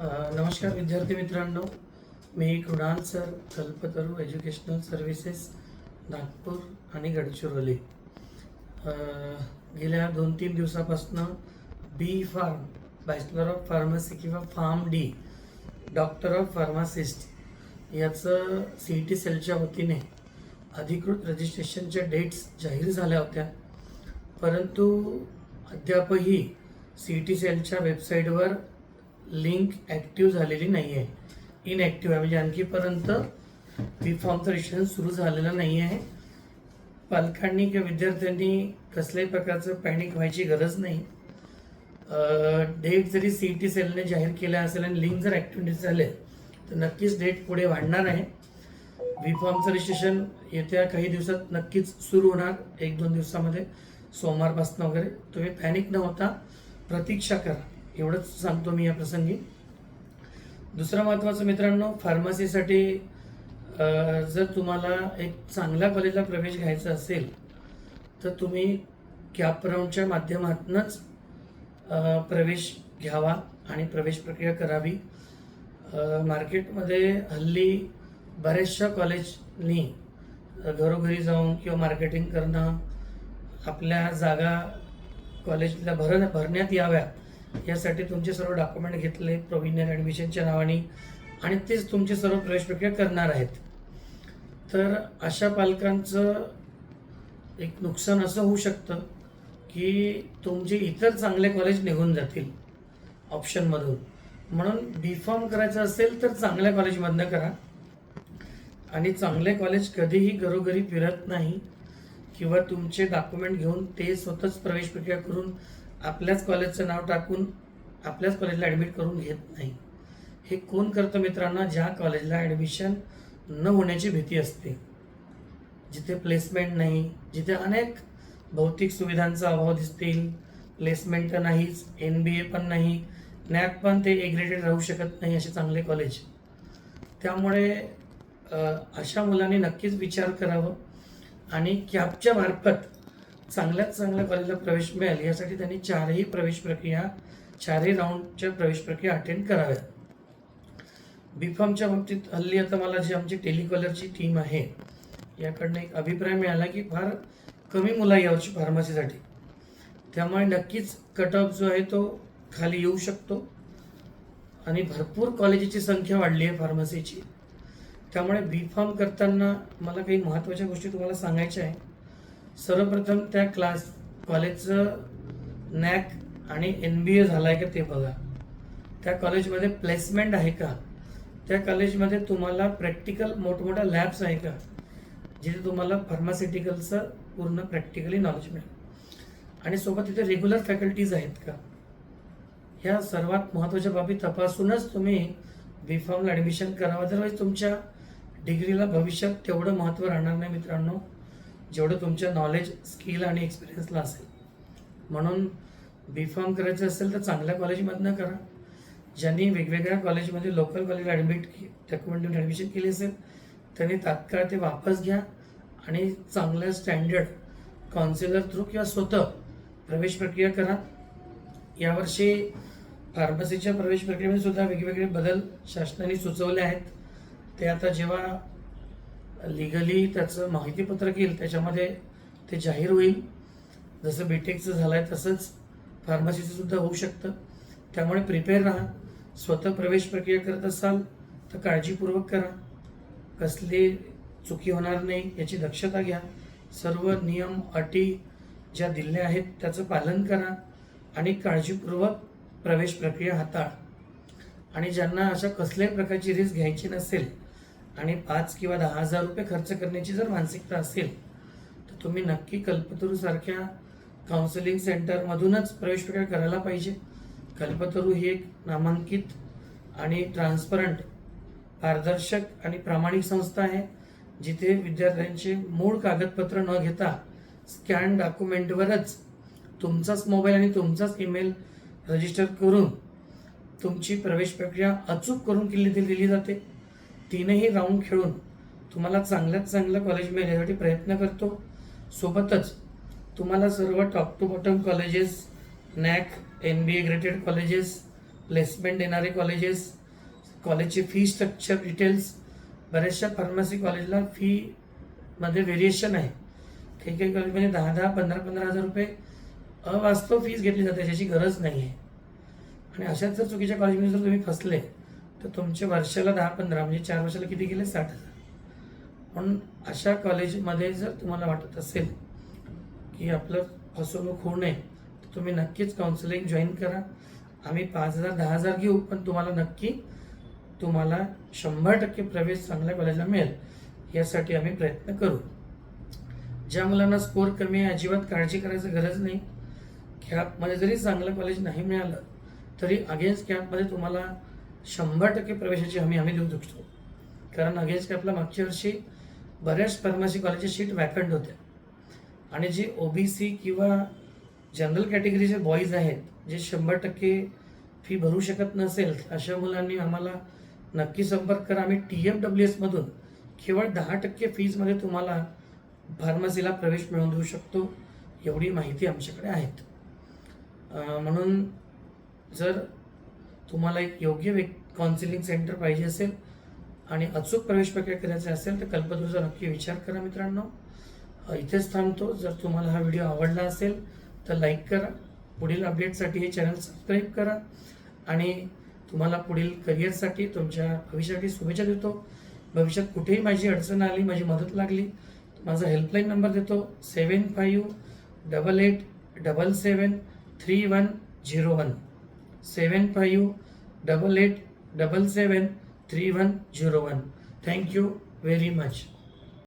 नमस्कार विद्यार्थी मित्रांनो. मी Krunal sir Kalpataru educational services Nagpur आणि गडचिरोली. गेल्या दोन तीन दिवसापासून B pharm bachelor of pharmacy किंवा pharm D doctor of pharmacist याचं सी टी सेलच्या वतीने अधिकृत रजिस्ट्रेशनच्या डेट्स जाहीर झाल्या होत्या. परंतु अद्यापही सी ई टी सेलच्या वेबसाईटवर लिंक ॲक्टिव्ह झालेली नाही आहे इनॲक्टिव्ह आहे. म्हणजे आणखीपर्यंत बी फॉर्मचं रजिस्ट्रेशन सुरू झालेलं नाही आहे पालकांनी किंवा विद्यार्थ्यांनी कसल्याही प्रकारचं पॅनिक व्हायची गरज नाही. डेट जरी सी ई टी सेलने जाहीर केल्या असेल आणि लिंक जर ॲक्टिव्हिटी झाले तर नक्कीच डेट पुढे वाढणार आहे. बी फॉर्मचं रजिस्ट्रेशन येत्या काही दिवसात नक्कीच सुरू होणार. एक दोन दिवसामध्ये सोमवारपासून वगैरे. तुम्ही पॅनिक न होता प्रतीक्षा करा. एवढंच सांगतो मी या प्रसंगी. दुसरं महत्त्वाचं मित्रांनो फार्मसीसाठी जर तुम्हाला एक चांगल्या कॉलेजला प्रवेश घ्यायचा असेल तर तुम्ही कॅपराऊंडच्या माध्यमातूनच प्रवेश घ्यावा आणि प्रवेश प्रक्रिया करावी. मार्केटमध्ये हल्ली बऱ्याचशा कॉलेजनी घरोघरी जाऊन किंवा मार्केटिंग करणं आपल्या जागा कॉलेजला भर भरण्यात याव्या यासाठी तुमचे सर्व डॉक्युमेंट घेतले प्रोव्हिनियन ॲडमिशनच्या नावाने आणि तेच तुमची सर्व प्रवेश प्रक्रिया करणार आहेत. तर अशा पालकांचं एक नुकसान असं होऊ शकतं की तुमचे इतर चांगले कॉलेज निघून जातील ऑप्शनमधून म्हणून बी फॉर्म करायचं असेल तर चांगल्या कॉलेजमधनं करा. आणि चांगले कॉलेज कधीही घरोघरी फिरत नाही किंवा तुमचे डॉक्युमेंट घेऊन ते स्वतःच प्रवेश प्रक्रिया करून आपल्याच कॉलेजचं नाव टाकून आपल्याच कॉलेजला ॲडमिट करून घेत नाही. हे कोण करतं मित्रांनो? ज्या कॉलेजला ॲडमिशन न होण्याची भीती असते. जिथे प्लेसमेंट नाही जिथे अनेक भौतिक सुविधांचा अभाव दिसतील प्लेसमेंट तर नाहीच एन बी ए पण नाही नॅक पण ते एग्रेडेड राहू शकत नाही असे चांगले कॉलेज त्यामुळे अशा मुलांनी नक्कीच विचार करावं आणि कॅबच्या मार्फत चांगल्यात चांगल्या कॉलेजला प्रवेश मिळेल यासाठी त्यांनी चारही प्रवेश प्रक्रिया चारही राऊंडच्या प्रवेश प्रक्रिया अटेंड कराव्यात. बी फॉर्मच्या बाबतीत हल्ली आता मला जी आमची टेलिकॉलरची टीम आहे याकडनं एक अभिप्राय मिळाला की फार कमी मुलं यावची फार्मसीसाठी त्यामुळे नक्कीच कट ऑफ जो आहे तो खाली येऊ शकतो आणि भरपूर कॉलेजेची संख्या वाढली आहे फार्मसीची त्यामुळे बी फॉर्म करताना मला काही महत्त्वाच्या गोष्टी तुम्हाला सांगायच्या आहे सर्वप्रथम त्या क्लास कॉलेजचं नॅक आणि एन बी ए झाला आहे का ते बघा. त्या कॉलेजमध्ये प्लेसमेंट आहे का? त्या कॉलेजमध्ये तुम्हाला प्रॅक्टिकल मोठमोठ्या लॅब्स आहे का? जिथे तुम्हाला फार्मास्युटिकलचं पूर्ण प्रॅक्टिकली नॉलेज मिळेल. आणि सोबत तिथे रेग्युलर फॅकल्टीज आहेत का? ह्या सर्वात महत्त्वाच्या बाबी तपासूनच तुम्ही बी फॉर्मला ॲडमिशन करावं. अदरवाईज तुमच्या डिग्रीला भविष्यात तेवढं महत्त्व राहणार नाही मित्रांनो. जेवढं तुमच्या नॉलेज स्किल आणि एक्सपिरियन्सला असेल. म्हणून बी फॉर्म करायचं असेल तर चांगल्या कॉलेजमधनं करा. ज्यांनी वेगवेगळ्या कॉलेजमध्ये लोकल कॉलेजला ॲडमिट डॉक्युमेंट ॲडमिशन केली असेल त्यांनी तात्काळ ते वापस घ्या आणि चांगल्या स्टँडर्ड काउन्सिलर थ्रू किंवा स्वतः प्रवेश प्रक्रिया करा. यावर्षी फार्मसीच्या प्रवेश प्रक्रियेमध्ये सुद्धा वेगवेगळे बदल शासनाने सुचवले आहेत. ते आता जेव्हा लिगली त्याचं माहितीपत्रक येईल त्याच्यामध्ये ते जाहीर होईल. जसं बीटेकचं झालं आहे तसंच फार्मसीचं सुद्धा होऊ शकतं. त्यामुळे प्रिपेअर राहा. स्वतः प्रवेश प्रक्रिया करत असाल तर काळजीपूर्वक करा. कसली चुकी होणार नाही याची दक्षता घ्या. सर्व नियम अटी ज्या दिल्या आहेत त्याचं पालन करा आणि काळजीपूर्वक प्रवेश प्रक्रिया हाताळा. आणि ज्यांना अशा कसल्याही प्रकारची रिस्क घ्यायची नसेल आणि पाच किंवा दहा हजार रुपये खर्च करण्याची जर मानसिकता असेल तर तुम्ही नक्की कल्पतरूसारख्या काउन्सिलिंग सेंटरमधूनच प्रवेश प्रक्रिया करायला पाहिजे. कल्पतरू ही एक नामांकित आणि ट्रान्सपरंट पारदर्शक आणि प्रामाणिक संस्था आहे जिथे विद्यार्थ्यांचे मूळ कागदपत्र न घेता स्कॅन डॉक्युमेंटवरच तुमचाच मोबाईल आणि तुमचाच ईमेल रजिस्टर करून तुमची प्रवेश प्रक्रिया अचूक करून केली दिली जाते. तीनही राऊंड खेळून तुम्हाला चांगल्यात चांगलं कॉलेज मिळण्यासाठी प्रयत्न करतो. सोबतच तुम्हाला सर्व top to bottom colleges NAAC N B A graded colleges placement देणारे कॉलेजेस कॉलेजचे फी स्ट्रक्चर डिटेल्स बऱ्याचशा फार्मसी कॉलेजला फीमध्ये व्हेरिएशन आहे. काही काही कॉलेजमध्ये दहा दहा पंधरा पंधरा हजार रुपये अवास्तव फीज घेतली जाते ज्याची गरज नाही आहे आणि अशाच जर चुकीच्या कॉलेजमध्ये जर तुम्ही फसले तर तुमचे वर्षाला दहा पंधरा म्हणजे चार वर्षाला किती गेले? साठ हजार. म्हणून अशा कॉलेजमध्ये जर तुम्हाला वाटत असेल की आपलं फसवणूक होऊ नये तर तुम्ही नक्कीच काउन्सिलिंग जॉईन करा. आम्ही पाच हजार दहा हजार घेऊ पण तुम्हाला नक्की तुम्हाला शंभर टक्के प्रवेश चांगल्या कॉलेजला मिळेल यासाठी आम्ही प्रयत्न करू. ज्या मुलांना स्कोर कमी आहे अजिबात काळजी करायची गरज नाही. कॅपमध्ये जरी चांगलं कॉलेज नाही मिळालं तरी अगेन्स्ट कॅपमध्ये तुम्हाला शंभर टक्के प्रवेशाची हमी आम्ही देऊ शकतो. कारण अगेन्स्ट कॅपला मागच्या वर्षी बऱ्याच फार्मसी कॉलेजचे सीट वॅकंट होत्या. आणि जे ओ बी सी किंवा जनरल कॅटेगरीचे बॉईज आहेत जे शंभर टक्के फी भरू शकत नसेल अशा मुलांनी आम्हाला नक्की संपर्क करा. आम्ही टी एफ डब्ल्यू एसमधून केवळ दहा टक्के फीजमध्ये तुम्हाला फार्मसीला प्रवेश मिळवून देऊ शकतो एवढी माहिती आमच्याकडे आहेत. म्हणून जर तुम्हाला एक योग्य व्यक् काउन्सिलिंग सेंटर पाहिजे असेल आणि अचूक प्रवेश प्रक्रिया करायचा असेल तर कल्पतरूचा नक्की विचार करा मित्रांनो. इथेच थांबतो. जर तुम्हाला हा व्हिडिओ आवडला असेल तर लाईक करा. पुढील अपडेटसाठी हे चॅनल सबस्क्राईब करा. आणि तुम्हाला पुढील करिअरसाठी तुमच्या भविष्यासाठी शुभेच्छा देतो. भविष्यात कुठेही माझी अडचण आली माझी मदत लागली माझा हेल्पलाईन नंबर देतो. Seven five double eight double seven three one zero one seven five double eight double seven three one zero one thank you very much